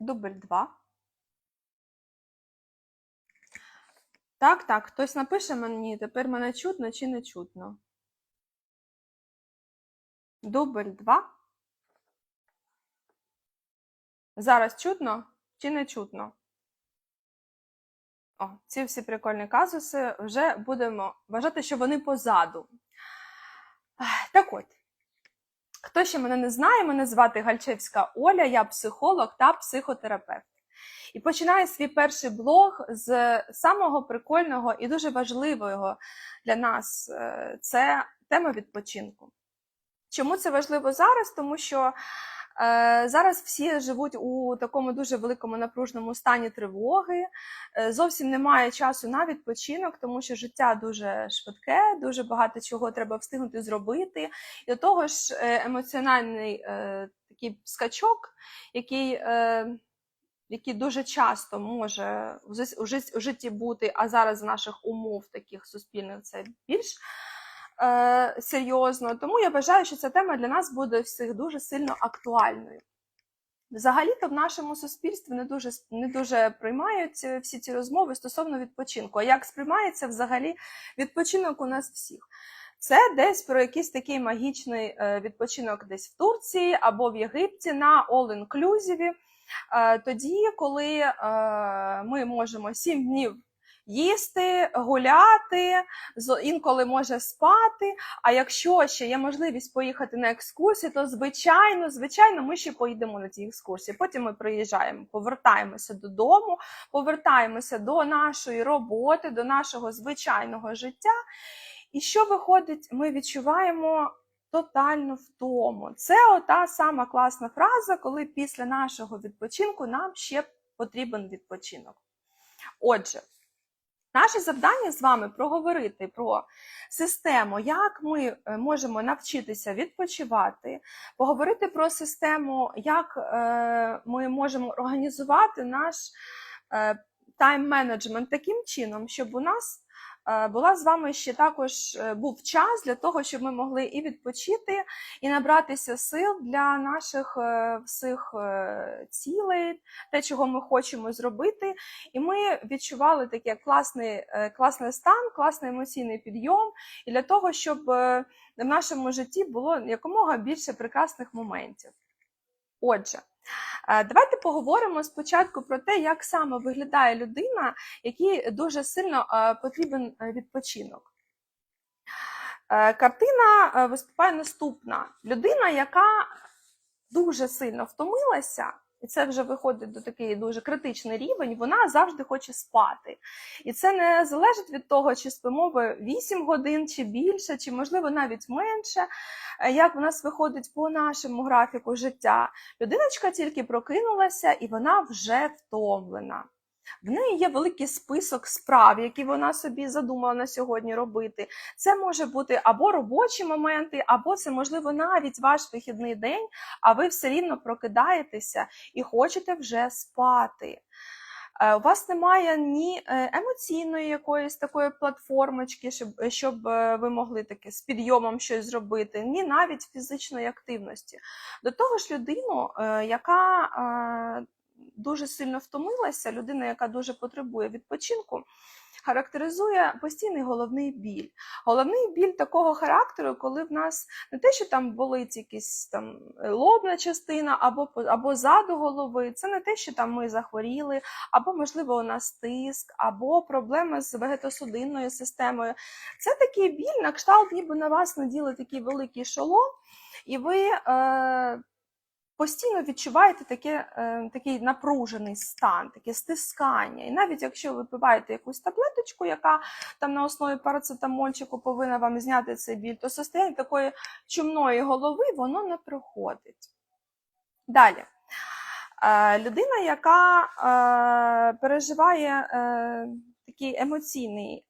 Дубль 2. Так, так, хтось напише мені, тепер мене чутно чи не чутно. Дубль 2. Зараз чутно чи не чутно? О, ці всі прикольні казуси вже будемо вважати, що вони позаду. Так от, хто ще мене не знає, мене звати Гальчевська Оля, я психолог та психотерапевт. І починаю свій перший блог з самого прикольного і дуже важливого для нас е, це тема відпочинку. Чому це важливо зараз? Тому що зараз всі живуть у такому дуже великому напружному стані тривоги. Е, зовсім немає часу на відпочинок, тому що життя дуже швидке, дуже багато чого треба встигнути зробити. І до того ж, е, емоціональний е, такий скачок, який. Е, який дуже часто може у житті бути, а зараз з наших умов таких суспільних це більш е, серйозно. Тому я вважаю, що ця тема для нас буде всіх дуже сильно актуальною. Взагалі-то в нашому суспільстві не дуже не дуже приймають е, всі ці розмови стосовно відпочинку. А як сприймається взагалі відпочинок у нас всіх? Це десь про якийсь такий магічний е, відпочинок десь в Турції або в Єгипті на all-inclusive. Е, Тоді, коли ми можемо сім днів їсти, гуляти, інколи може спати. А якщо ще є можливість поїхати на екскурсію, то звичайно, звичайно, ми ще поїдемо на ці екскурсії. Потім ми приїжджаємо, повертаємося додому, повертаємося до нашої роботи, до нашого звичайного життя. І що виходить, ми відчуваємо тотальну втому. Це ота сама класна фраза, коли після нашого відпочинку нам ще потрібен відпочинок. Отже, наше завдання з вами проговорити про систему, як ми е, можемо навчитися відпочивати, поговорити про систему, як е, ми можемо організувати наш е, тайм-менеджмент таким чином, щоб у нас була з вами ще також е, був час для того, щоб ми могли і відпочити, і набратися сил для наших е, всіх е, цілей, те, чого ми хочемо зробити. І ми відчували такий класний, е, класний стан, класний емоційний підйом, і для того, щоб е, в нашому житті було якомога більше прекрасних моментів. Отже, е, давайте поговоримо спочатку про те, як саме виглядає людина, якій дуже сильно потрібен е, відпочинок. Е, Картина е, виступає наступна: людина, яка дуже сильно втомилася, і це вже виходить до такий дуже критичний рівень, вона завжди хоче спати. І це не залежить від того, чи спимо ви 8 годин, чи більше, чи можливо навіть менше, е, як у нас виходить по нашому графіку життя. Людиночка тільки прокинулася і вона вже втомлена. В неї є великий список справ, які вона собі задумала на сьогодні робити. Це може бути або робочі моменти, або це можливо навіть ваш вихідний день, а ви все рівно прокидаєтеся і хочете вже спати. Е, У вас немає ні е, емоційної якоїсь такої платформочки, щоб, щоб е, ви могли таке з підйомом щось зробити, ні навіть фізичної активності. До того ж, людину, яка дуже сильно втомилася, людина, яка дуже потребує відпочинку, характеризує постійний головний біль. Головний біль такого характеру, коли в нас не те, що там болить якась там лобна частина або, або ззаду голови, це не те, що там ми захворіли, або, можливо, у нас тиск, або проблеми з вегетосудинною системою. Це такий біль, на кшталт, ніби на вас наділи такий великий шолом, і ви. Е, постійно відчуваєте таке, е, такий напружений стан, таке стискання. І навіть якщо ви випиваєте якусь таблеточку, яка там на основі парацетамольчику повинна вам зняти цей біль, то состояння такої чумної голови воно не проходить. Далі. Е, людина, яка е, переживає такий емоційний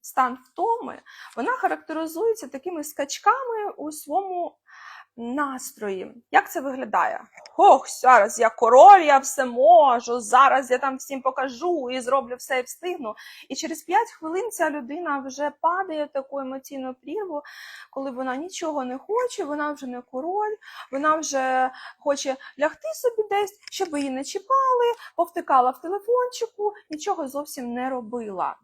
стан втоми, вона характеризується такими скачками у своєму настрої. Як це виглядає? ох, зараз я король, я все можу, зараз я там всім покажу і зроблю все і встигну. І через 5 хвилин ця людина вже падає в таку емоційну прірву, коли вона нічого не хоче, вона вже не король, вона вже хоче лягти собі десь, щоб її не чіпали, повтикала в телефончику, нічого зовсім не робила.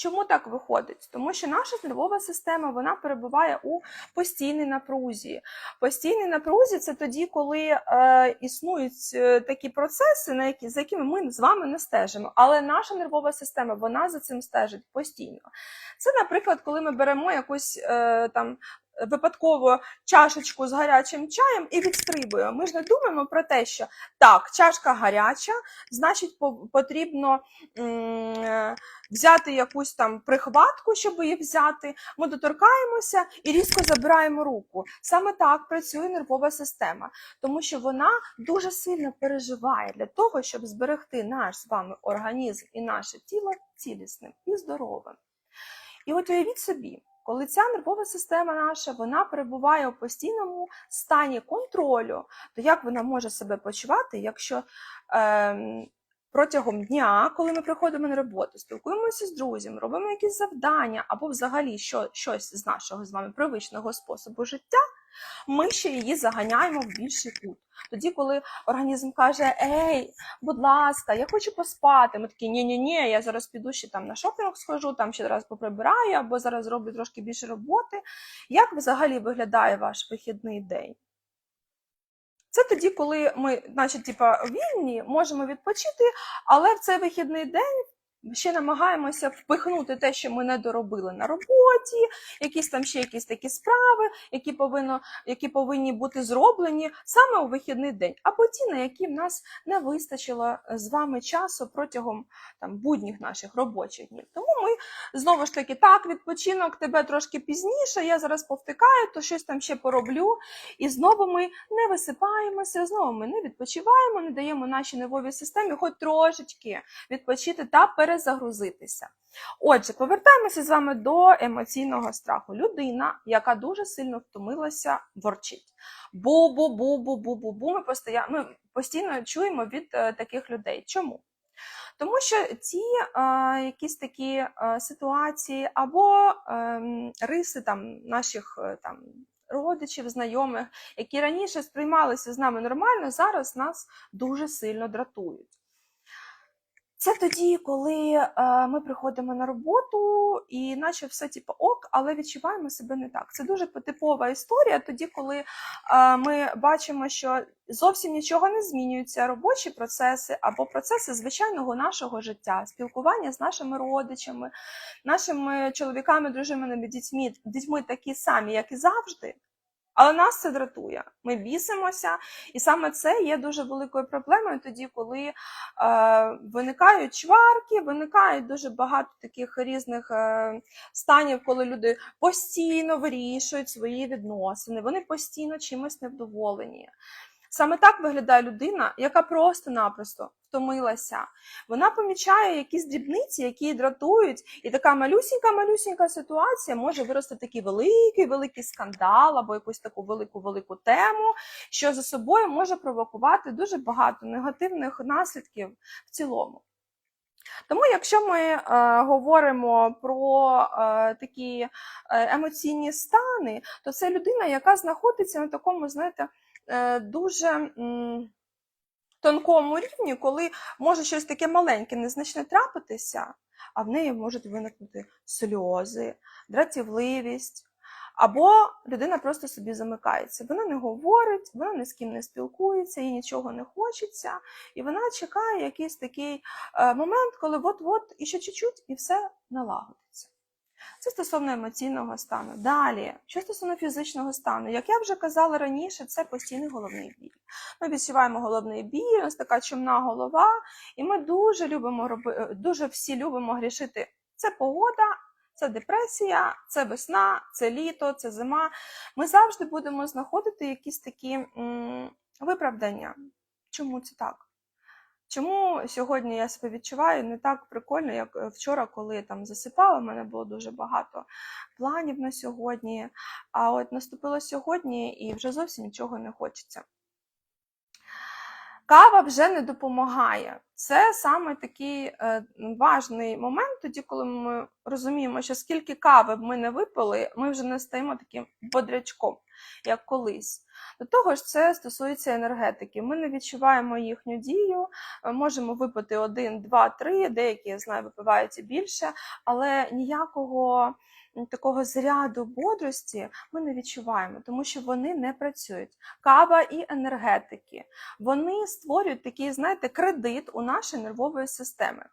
Чому так виходить? Тому що наша нервова система вона перебуває у постійній напрузі. Постійній напрузі це тоді, коли е, існують е, такі процеси, на які, за якими ми з вами не стежимо. Але наша нервова система вона за цим стежить постійно. Це, наприклад, коли ми беремо якусь е, там. Випадково чашечку з гарячим чаєм і відстрибуємо. Ми ж не думаємо про те, що так, чашка гаряча, значить, потрібно е, взяти якусь там прихватку, щоб її взяти. Ми доторкаємося і різко забираємо руку. Саме так працює нервова система, тому що вона дуже сильно переживає для того, щоб зберегти наш з вами організм і наше тіло цілісним і здоровим. І от уявіть собі, коли ця нервова система наша вона перебуває у постійному стані контролю, то як вона може себе почувати, якщо е, протягом дня, коли ми приходимо на роботу, спілкуємося з друзями, робимо якісь завдання або взагалі що, щось з нашого з вами привичного способу життя, ми ще її заганяємо в більший кут. Тоді, коли організм каже: Ей, будь ласка, я хочу поспати. Ми такі, ні ні ні я зараз піду ще там на шопінг схожу, там ще раз поприбираю, або зараз зроблю трошки більше роботи. Як взагалі виглядає ваш вихідний день? Це тоді, коли ми, значить, типа, вільні, можемо відпочити, але в цей вихідний день ще намагаємося впихнути те, що ми не доробили на роботі, якісь там ще якісь такі справи, які, повинно, які повинні бути зроблені саме у вихідний день, або ті, на які в нас не вистачило з вами часу протягом там, будніх наших робочих днів. Тому ми знову ж таки, так, відпочинок тебе трошки пізніше, я зараз повтикаю, то щось там ще пороблю. І знову ми не висипаємося, знову ми не відпочиваємо, не даємо нашій нервовій системі хоч трошечки відпочити та перезагрузитися. Отже, повертаємося з вами до емоційного страху. Людина, яка дуже сильно втомилася, ворчить. Бу-бу-бу-бу-бу-бу-бу. Ми, постоя... ми постійно чуємо від е, таких людей. Чому? Тому що ці е, якісь такі е, ситуації або е, риси там, наших е, там, родичів, знайомих, які раніше сприймалися з нами нормально, зараз нас дуже сильно дратують. Це тоді, коли е, ми приходимо на роботу і наче все типу ок, але відчуваємо себе не так. Це дуже типова історія. Тоді, коли е, ми бачимо, що зовсім нічого не змінюється, робочі процеси або процеси звичайного нашого життя, спілкування з нашими родичами, нашими чоловіками, дружинами, дітьми, дітьми такі самі, як і завжди. Але нас це дратує. Ми бісимося, і саме це є дуже великою проблемою тоді, коли е, виникають чварки, виникають дуже багато таких різних е, станів, коли люди постійно вирішують свої відносини, вони постійно чимось невдоволені. Саме так виглядає людина, яка просто-напросто втомилася. Вона помічає якісь дрібниці, які її дратують, і така малюсінька-малюсінька ситуація може вирости такий великий великий скандал або якусь таку велику велику тему, що за собою може провокувати дуже багато негативних наслідків в цілому. Тому, якщо ми е, говоримо про е, такі е, емоційні стани, то це людина, яка знаходиться на такому, знаєте, дуже тонкому рівні, коли може щось таке маленьке, незначне трапитися, а в неї можуть виникнути сльози, дратівливість. Або людина просто собі замикається. Вона не говорить, вона ні з ким не спілкується, їй нічого не хочеться, і вона чекає якийсь такий е, момент, коли от-от і ще чуть-чуть, і все налагодиться. Це стосовно емоційного стану. Далі, що стосовно фізичного стану, як я вже казала раніше, це постійний головний біль. Ми відчуваємо головний біль, у нас така чумна голова, і ми дуже любимо роби, дуже всі любимо грішити. Це погода, це депресія, це весна, це літо, це зима. Ми завжди будемо знаходити якісь такі м, виправдання. Чому це так? Чому сьогодні я себе відчуваю не так прикольно, як е, вчора, коли там засипала, у мене було дуже багато планів на сьогодні. А от наступило сьогодні і вже зовсім нічого не хочеться. Кава вже не допомагає. Це саме такий е, важний момент, тоді, коли ми розуміємо, що скільки кави б ми не випили, ми вже не стаємо таким бодрячком, як колись. До того ж, це стосується енергетики. Ми не відчуваємо їхню дію, е, можемо випити один, два, три, деякі, я знаю, випивають і більше, але ніякого такого заряду бодрості ми не відчуваємо, тому що вони не працюють. Кава і енергетики вони створюють такий, знаєте, кредит у нашої нервової системи.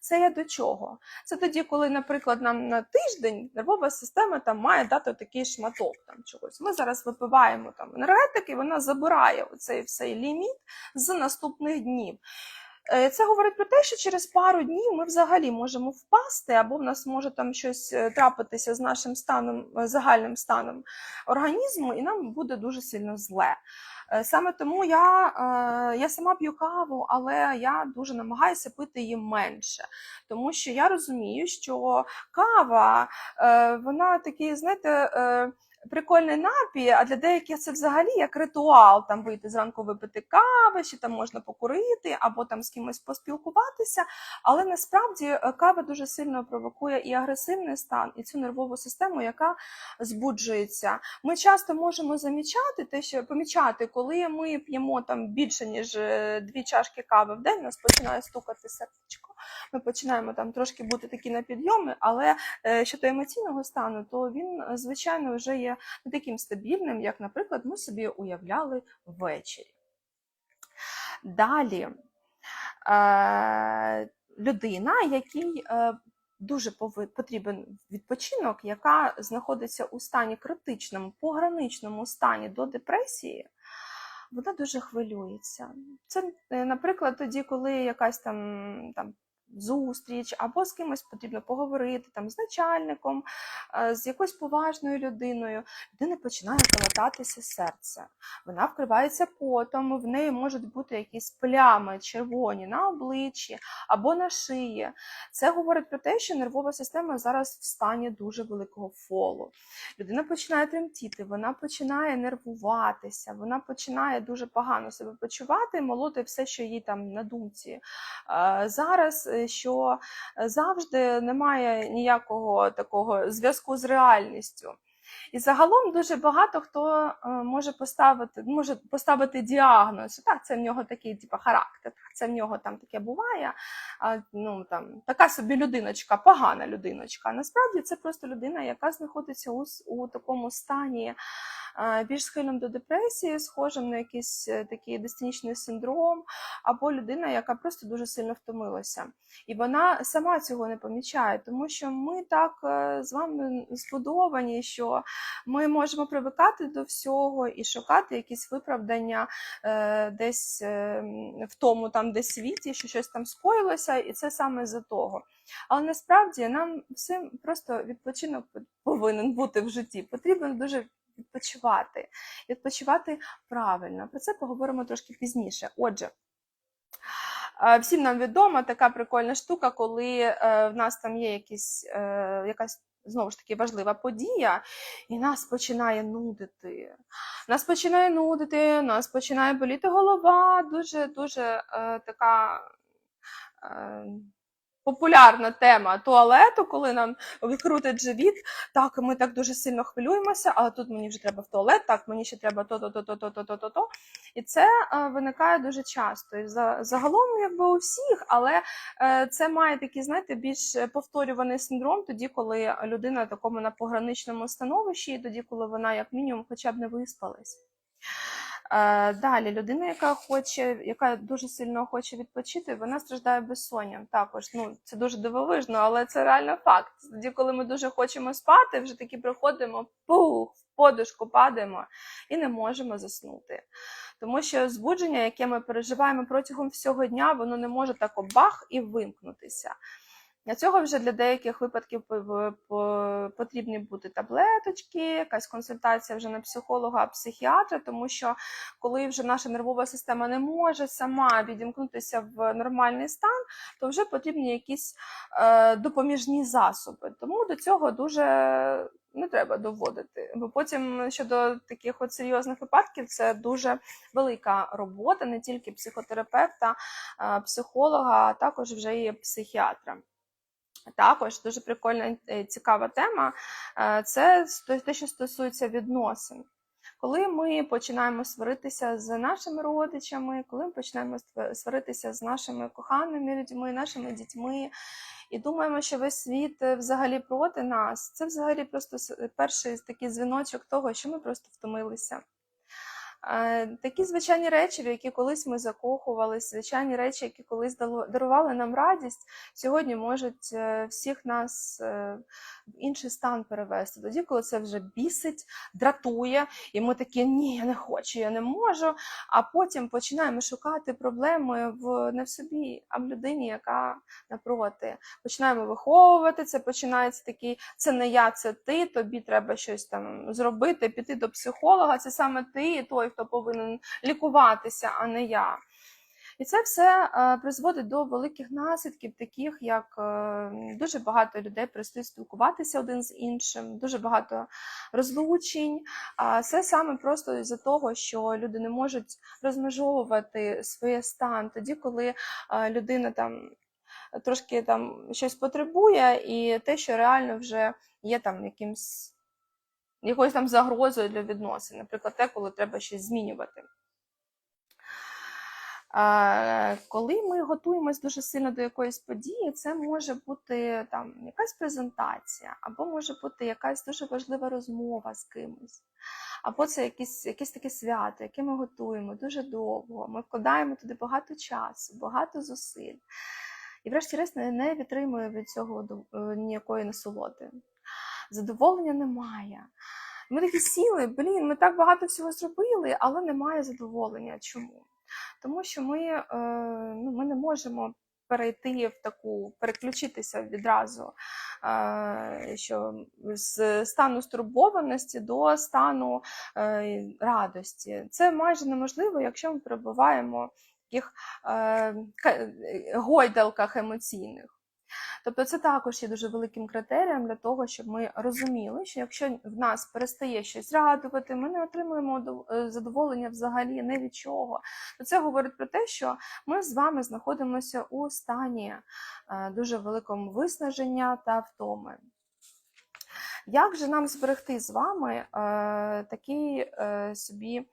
Це я до чого? Це тоді, коли, наприклад, нам на тиждень нервова система там має дати такий шматок там чогось. Ми зараз випиваємо там енергетики, вона забирає оцей всей ліміт з наступних днів. Е, Це говорить про те, що через пару днів ми взагалі можемо впасти, або в нас може там щось е, трапитися з нашим станом, е, загальним станом організму, і нам буде дуже сильно зле. Е, Саме тому я, е, я сама п'ю каву, але я дуже намагаюся пити її менше, тому що я розумію, що кава е, вона такий, знаєте. Прикольний напій, а для деяких це взагалі як ритуал, там вийти зранку випити кави, чи там можна покурити, або там з кимось поспілкуватися. Але насправді е, кава дуже сильно провокує і агресивний стан, і цю нервову систему, яка збуджується. Ми часто можемо замічати те, що помічати, коли ми п'ємо там більше ніж е, дві чашки кави в день, нас починає стукати сердечко. Ми починаємо там трошки бути такі на підйоми, але е, щодо емоційного стану, то він звичайно вже є не таким стабільним, як, наприклад, ми собі уявляли ввечері. Далі е, людина, якій е, дуже потрібен відпочинок, яка знаходиться у стані критичному, пограничному стані до депресії, вона дуже хвилюється. Це, е, наприклад, тоді, коли якась там, там зустріч, або з кимось потрібно поговорити, там, з начальником, е, з якоюсь поважною людиною, людини починає колотатися серце. Вона вкривається потом, в неї можуть бути якісь плями червоні на обличчі або на шиї. Це говорить про те, що нервова система зараз в стані дуже великого фолу. Людина починає тремтіти, вона починає нервуватися, вона починає дуже погано себе почувати, молоти все, що їй там на думці. Е, Зараз е, що завжди немає ніякого такого зв'язку з реальністю. І загалом дуже багато хто е, може поставити, може поставити діагноз, що так, це в нього такий типу, характер, це в нього там таке буває. А, ну, там, така собі людиночка, погана людиночка. Насправді це просто людина, яка знаходиться у, у такому стані е, більш схильним до депресії, схожим на якийсь е, такий дистонічний синдром, або людина, яка просто дуже сильно втомилася. І вона сама цього не помічає, тому що ми так е, з вами збудовані, що ми можемо привикати до всього і шукати якісь виправдання е, десь в тому там десь світі, що щось там скоїлося, і це саме за того. Але насправді нам всім просто відпочинок повинен бути в житті. Потрібно дуже відпочивати, відпочивати правильно. Про це поговоримо трошки пізніше. Отже. е, Всім нам відома така прикольна штука, коли е, в нас там є якісь, е, якась знову ж таки важлива подія, і нас починає нудити. Нас починає нудити, нас починає боліти голова. Дуже дуже е, така е, популярна тема туалету, коли нам викрутить живіт. Так, ми так дуже сильно хвилюємося, але тут мені вже треба в туалет, так, мені ще треба то-то, то-то, то-то, то-то. І це е, виникає дуже часто. І загалом, якби у всіх, але е, це має такий, знаєте, більш повторюваний синдром, тоді, коли людина в такому на пограничному становищі, і тоді, коли вона, як мінімум, хоча б не виспалась. Е, Далі людина, яка хоче, яка дуже сильно хоче відпочити, вона страждає безсонням. Також ну це дуже дивовижно, але це реально факт. Тоді, коли ми дуже хочемо спати, вже таки приходимо, пух, в подушку падаємо і не можемо заснути. Тому що збудження, яке ми переживаємо протягом всього дня, воно не може так бах і вимкнутися. Для цього вже для деяких випадків потрібні бути таблеточки, якась консультація вже не психолога, психіатра, тому що коли вже наша нервова система не може сама відімкнутися в нормальний стан, то вже потрібні якісь е, допоміжні засоби. Тому до цього дуже не треба доводити. Бо потім щодо таких от серйозних випадків це дуже велика робота, не тільки психотерапевта, психолога, а також вже і психіатра. Також дуже прикольна і цікава тема е, це те, що стосується відносин. Коли ми починаємо сваритися з нашими родичами, коли ми починаємо сваритися з нашими коханими людьми, нашими дітьми, і думаємо, що весь світ е, взагалі проти нас, це взагалі просто перший такий дзвіночок того, що ми просто втомилися. Такі звичайні речі, в які колись ми закохувалися, звичайні речі, які колись дарували нам радість, сьогодні можуть е, всіх нас е, в інший стан перевести. Тоді, коли це вже бісить, дратує, і ми такі ні, я не хочу, я не можу. А потім починаємо шукати проблеми в не в собі, а в людині, яка напроти. Починаємо виховувати це, починається такий, це не я, це ти, тобі треба щось там зробити, піти до психолога, це саме ти, і той, хто повинен лікуватися, а не я. І це все е, призводить до великих наслідків, таких як е, дуже багато людей перестають спілкуватися один з іншим, дуже багато розлучень. Це саме просто із-за того, що люди не можуть розмежовувати своє стан тоді, коли е, людина там трошки там щось потребує, і те, що реально вже є там якимсь якоюсь там загрозою для відносин, наприклад, те, коли треба щось змінювати. Коли ми готуємось дуже сильно до якоїсь події, це може бути там якась презентація, або може бути якась дуже важлива розмова з кимось, або це якесь, якесь таке свято, яке ми готуємо дуже довго. Ми вкладаємо туди багато часу, багато зусиль. І, врешті-решт, не, не відтримує від цього е, ніякої насолоди. Задоволення немає. Ми такі сіли, блін, ми так багато всього зробили, але немає задоволення. Чому? Тому що ми, е, ну, ми не можемо перейти в таку, переключитися відразу, е, що з стану стурбованості до стану е, радості. Це майже неможливо, якщо ми перебуваємо в таких е, гойдалках емоційних. Тобто це також є дуже великим критерієм для того, щоб ми розуміли, що якщо в нас перестає щось радувати, ми не отримуємо е, задоволення взагалі не від чого. То це говорить про те, що ми з вами знаходимося у стані е, дуже великому виснаження та втоми. Як же нам зберегти з вами е, такий е, собі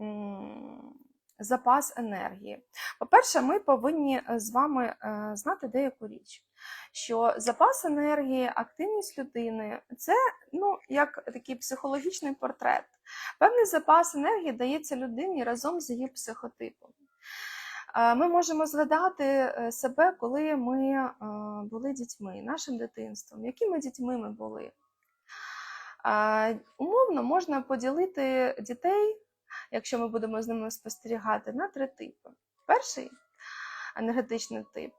м, запас енергії? По-перше, ми повинні з вами е, знати деяку річ, що запас енергії, активність людини це ну, як такий психологічний портрет. Певний запас енергії дається людині разом з її психотипом. Е, Ми можемо згадати е, себе, коли ми е, були дітьми, нашим дитинством, якими дітьми ми були. Умовно можна поділити дітей, якщо ми будемо з ними спостерігати, на три типи. Перший енергетичний тип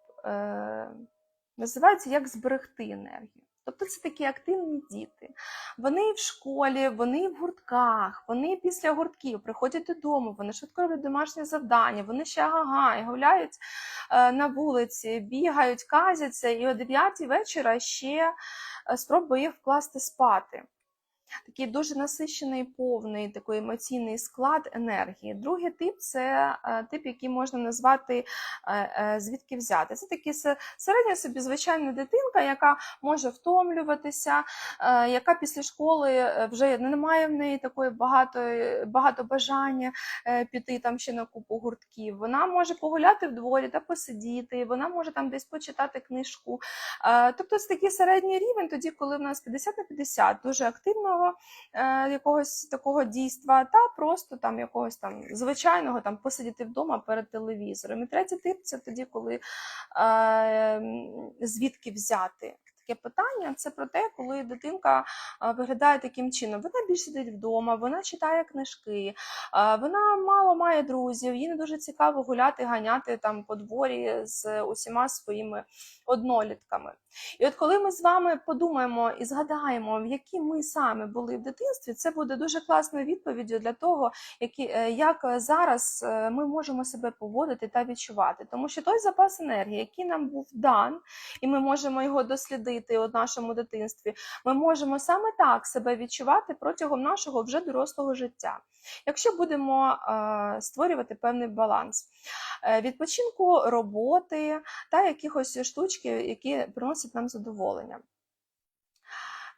називається як зберегти енергію. Тобто це такі активні діти. Вони в школі, вони в гуртках, вони після гуртків приходять додому, вони швидко роблять домашні завдання, вони ще ага, гуляють е, на вулиці, бігають, казяться, і о 9 вечора ще е, спробує їх вкласти спати. Такий дуже насичений, повний такий емоційний склад енергії. Другий тип це е, тип, який можна назвати е, е, звідки взяти. Це такі середня собі звичайна дитинка, яка може втомлюватися, яка після школи вже не має в неї такої багато, багато бажання піти там ще на купу гуртків. Вона може погуляти в дворі та посидіти, вона може там десь почитати книжку. Тобто це такий середній рівень, тоді, коли в нас 50 на 50, дуже активного е, якогось такого дійства, та просто там якогось там звичайного там посидіти вдома перед телевізором. І третій тип це тоді, коли е, звідки взяти. Таке питання. Це про те, коли дитинка виглядає таким чином. Вона більше сидить вдома, вона читає книжки, вона мало має друзів, їй не дуже цікаво гуляти, ганяти там по дворі з усіма своїми однолітками. І от коли ми з вами подумаємо і згадаємо, в які ми саме були в дитинстві, це буде дуже класною відповіддю для того, які, е, як зараз е, ми можемо себе поводити та відчувати. Тому що той запас енергії, який нам був дан, і ми можемо його дослідити у нашому дитинстві, ми можемо саме так себе відчувати протягом нашого вже дорослого життя. Якщо будемо е, створювати певний баланс Е, відпочинку, роботи та якихось штучки, які приносять нам задоволення.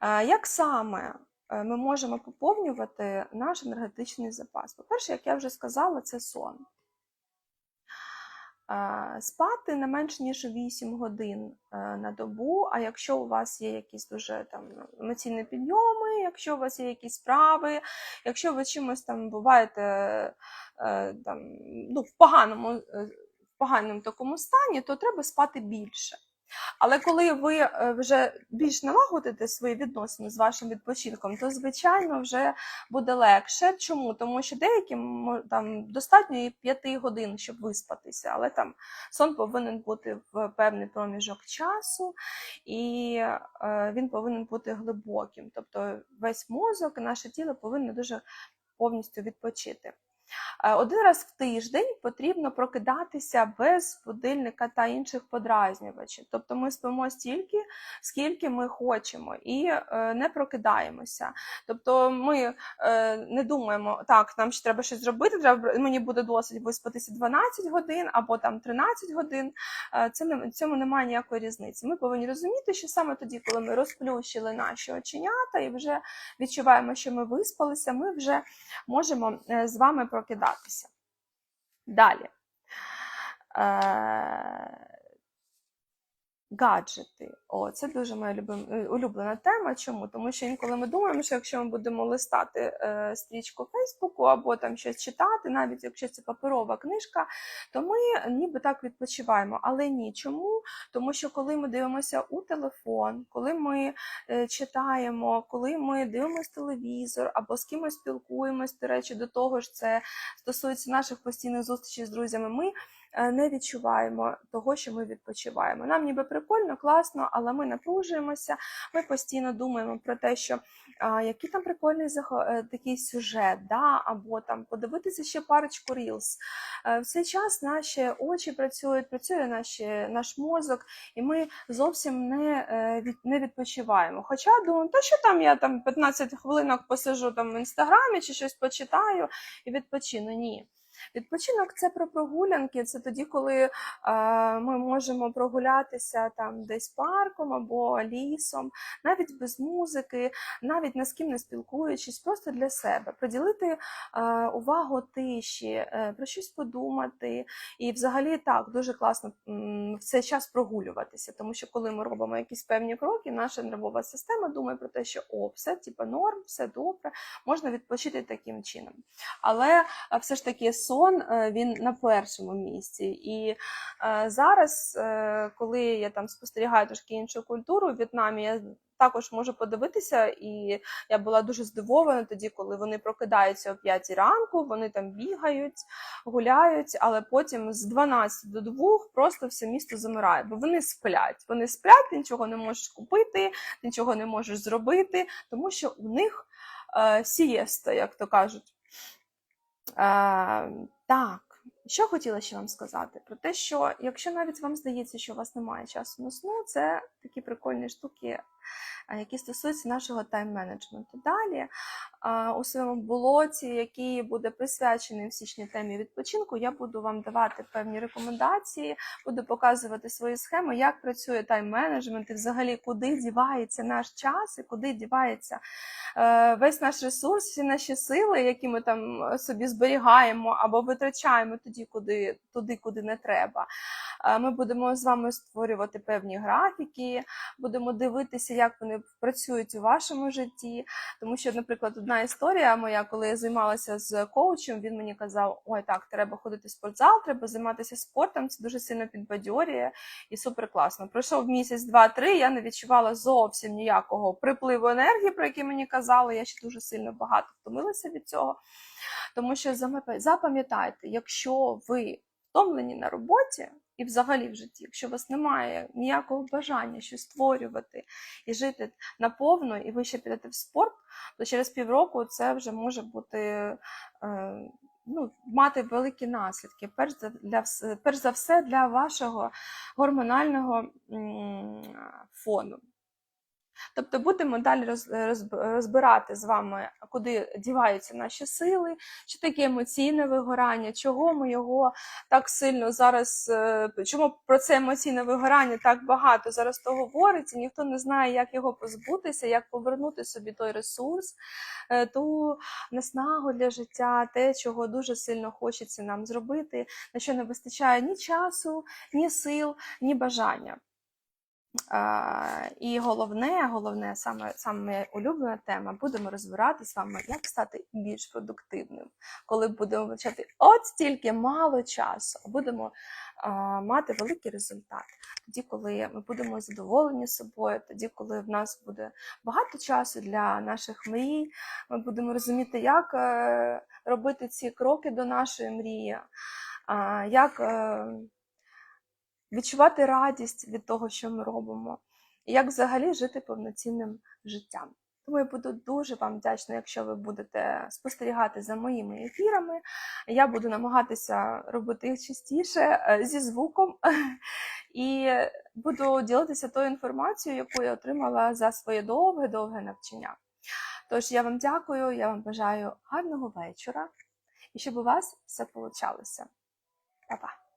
Е, Як саме ми можемо поповнювати наш енергетичний запас? По-перше, як я вже сказала, це сон. Спати не менш ніж 8 годин е, на добу. А якщо у вас є якісь дуже там емоційні підйоми, якщо у вас є якісь справи, якщо ви чимось там буваєте е, там, ну, в поганому, е, в поганому такому стані, то треба спати більше. Але коли ви е, вже більш налагодите свої відносини з вашим відпочинком, то звичайно вже буде легше. Чому? Тому що деяким там достатньо і 5 годин, щоб виспатися, але там сон повинен бути в певний проміжок часу, і е, він повинен бути глибоким. Тобто весь мозок, наше тіло повинно дуже повністю відпочити. Е, Один раз в тиждень потрібно прокидатися без будильника та інших подразнювачів. Тобто ми спимо стільки, скільки ми хочемо, і е, не прокидаємося. Тобто ми е, не думаємо, так, нам ще треба щось зробити, мені буде досить виспатися 12 годин або там 13 годин. Це не, цьому немає ніякої різниці. Ми повинні розуміти, що саме тоді, коли ми розплющили наші оченята і вже відчуваємо, що ми виспалися, ми вже можемо з вами прокидатися. Далі. Е, Гаджети. О, це дуже моя любим, е, улюблена тема. Чому? Тому що інколи ми думаємо, що якщо ми будемо листати е, стрічку Фейсбуку або там щось читати, навіть якщо це паперова книжка, то ми ніби так відпочиваємо. Але ні. Чому? Тому що коли ми дивимося у телефон, коли ми е, читаємо, коли ми дивимося телевізор або з кимось спілкуємось, до речі, до того ж, це стосується наших постійних зустрічей з друзями. Ми не відчуваємо того, що ми відпочиваємо. Нам ніби прикольно, класно, але ми напружуємося. Ми постійно думаємо про те, що а, який там прикольний е, такий сюжет, да? або там подивитися ще парочку рілс. Е, В цей час наші очі працюють, працює наші, наш мозок, і ми зовсім не, е, від, не відпочиваємо. Хоча думаємо, то що там я там 15 хвилинок посижу там в інстаграмі чи щось почитаю і відпочину. Ні. Відпочинок це про прогулянки. Це тоді, коли ми можемо прогулятися там десь парком або лісом, навіть без музики, навіть ні з ким не спілкуючись, просто для себе. Приділити увагу тиші, е, про щось подумати. І взагалі так дуже класно в цей час прогулюватися, тому що коли ми робимо якісь певні кроки, наша нервова система думає про те, що о, все типу, норм, все добре, можна відпочити таким чином. Але все ж таки сон е, він на першому місці. І е, зараз, е, коли я там спостерігаю трошки іншу культуру в В'єтнамі, я також можу подивитися, і я була дуже здивована тоді, коли вони прокидаються о 5 ранку, вони там бігають, гуляють, але потім з 12 до 2 просто все місто замирає, бо вони сплять. Вони сплять, нічого не можеш купити, нічого не можеш зробити, тому що у них е, сієста, як то кажуть. Е, так, що хотіла ще вам сказати? Про те, що якщо навіть вам здається, що у вас немає часу на сну, це такі прикольні штуки, які стосуються нашого тайм-менеджменту. Далі у своєму блоці, який буде присвячений в січні темі відпочинку, я буду вам давати певні рекомендації, буду показувати свої схеми, як працює тайм-менеджмент і взагалі куди дівається наш час і куди дівається е, весь наш ресурс, всі наші сили, які ми там е, собі зберігаємо або витрачаємо тоді, куди, туди, куди не треба. Е, Ми будемо з вами створювати певні графіки, будемо дивитися, як вони працюють у вашому житті. Тому що, наприклад, одна історія моя, коли я займалася з коучем, він мені казав: ой, так, треба ходити в спортзал, треба займатися спортом, це дуже сильно підбадьорює і супер класно. Пройшов місяць, два-три, я не відчувала зовсім ніякого припливу енергії, про який мені казали. Я ще дуже сильно багато втомилася від цього. Тому що запам'ятайте, якщо ви втомлені на роботі і взагалі в житті, якщо у вас немає ніякого бажання щось створювати і жити наповно, і ви ще підете в спорт, то через півроку це вже може бути е, ну, мати великі наслідки. Перш за, для, перш за все для вашого гормонального фону. Тобто будемо далі роз- розбирати з вами, куди діваються наші сили, що таке емоційне вигорання, чого ми його так сильно зараз, е, чому про це емоційне вигорання так багато зараз то говориться, ніхто не знає, як його позбутися, як повернути собі той ресурс, е, ту наснагу для життя, те, чого дуже сильно хочеться нам зробити, на що не вистачає ні часу, ні сил, ні бажання. Е, І головне, головне, саме, саме улюблена тема, будемо розбирати з вами, як стати більш продуктивним, коли будемо вивчати от стільки мало часу, а будемо е, мати великий результат. Тоді, коли ми будемо задоволені собою, тоді, коли в нас буде багато часу для наших мрій, ми будемо розуміти, як е, робити ці кроки до нашої мрії, а, як. Відчувати радість від того, що ми робимо, і як взагалі жити повноцінним життям. Тому я буду дуже вам вдячна, якщо ви будете спостерігати за моїми ефірами. Я буду намагатися робити їх частіше е, зі звуком і буду ділитися тою інформацією, яку я отримала за своє довге-довге навчання. Тож я вам дякую, я вам бажаю гарного вечора і щоб у вас все получалося. Па-па!